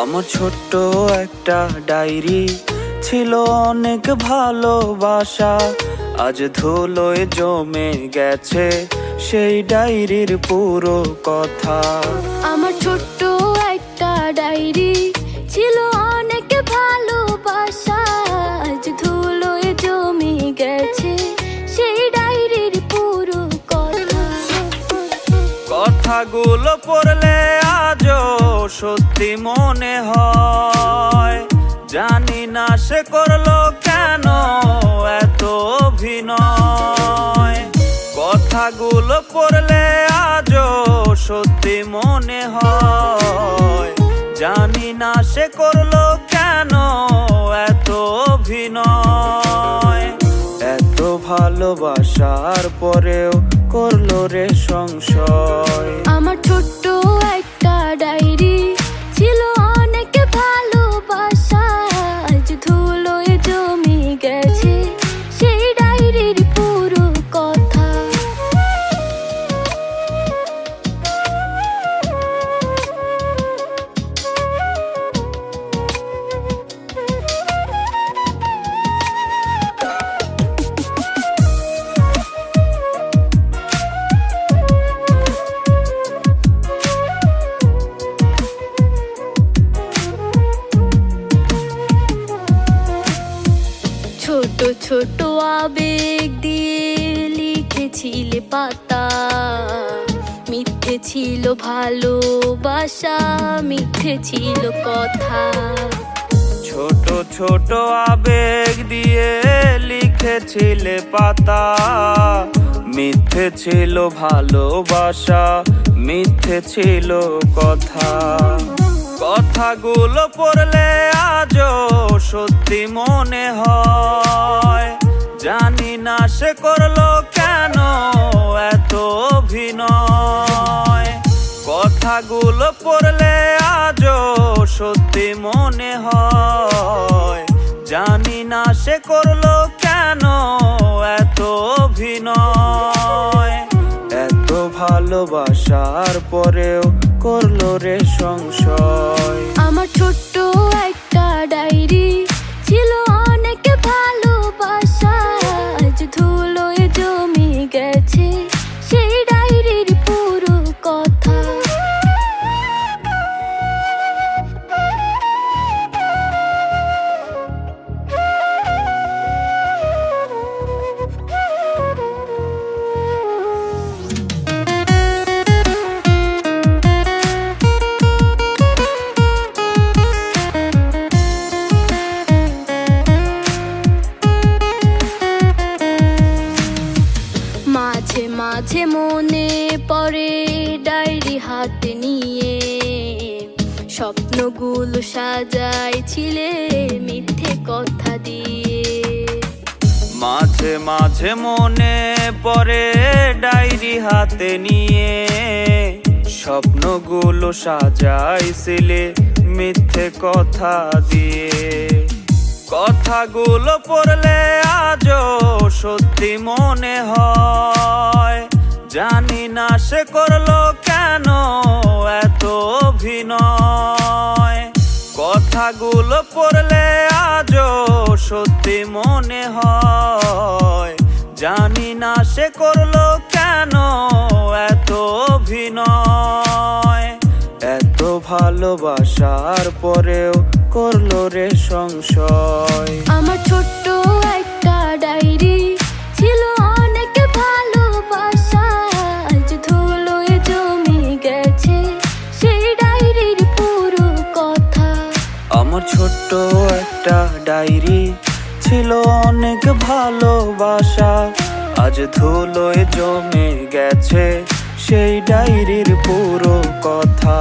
আমার ছোট্ট একটা ডায়েরি ছিল অনেক ভালোবাসা। আজ ধুলোয় জমে গেছে সেই ডায়েরির পুরো কথা। আমার ছোট্ট একটা ডায়েরি ছিল অনেক ভালোবাসা। আজ ধুলোয় জমে গেছে সেই ডায়েরির পুরো কথা। কথাগুলো পড়লে সত্যি মনে হয়। জানি না সে করল কেন এত অভিনয়। কথাগুলো পড়লে আজও সত্যি মনে হয়। জানি না সে করল কেন এত অভিনয়। এত ভালোবাসার পরেও করল রে সংশয়। আমার ছোট্ট ছোট আবেগ দিয়ে লিখেছিলে পাতা। মিথ্যে ছিল ভালোবাসা, মিথ্যে ছিল কথা। ছোট ছোট আবেগ দিয়ে লিখেছিলে পাতা। মিথ্যে ছিল ভালোবাসা, মিথ্যে ছিল কথা। কথাগুলো পড়লে আজও সত্যি মনে হয়। জানি না সে করল কেন এত অভিনয়। কথাগুলো পড়লে আজও সত্যি মনে হয়। জানি না সে করল কেন এত অভিনয়। এত ভালোবাসার পরেও করল রে সংশয়। আমার ছোট্ট একটা ডায়েরি ছিল অনেক ভালোবাসা। মনে পড়ে ডায়েরি হাতে নিয়ে। স্বপ্নগুলো সাজাইছিলে মিথ্যে কথা দিয়ে। মাঝে মাঝে মনে পড়ে ডায়েরি হাতে নিয়ে। স্বপ্নগুলো সাজাইছিলে মিথ্যে কথা দিয়ে। কথাগুলো পড়লে আজও সত্যি মনে হয়। জানি না সে করল কেন এত অভিনয়। কথাগুলো পড়লে আজও সত্যি মনে হয়। জানি না সে করল কেন এত অভিনয়। এত ভালোবাসার পরেও করল রে সংশয়। ছোট্ট একটা ডায়েরি ছিল অনেক ভালোবাসা। আজ ধুলোয় জমে গেছে সেই ডায়েরির পুরো কথা।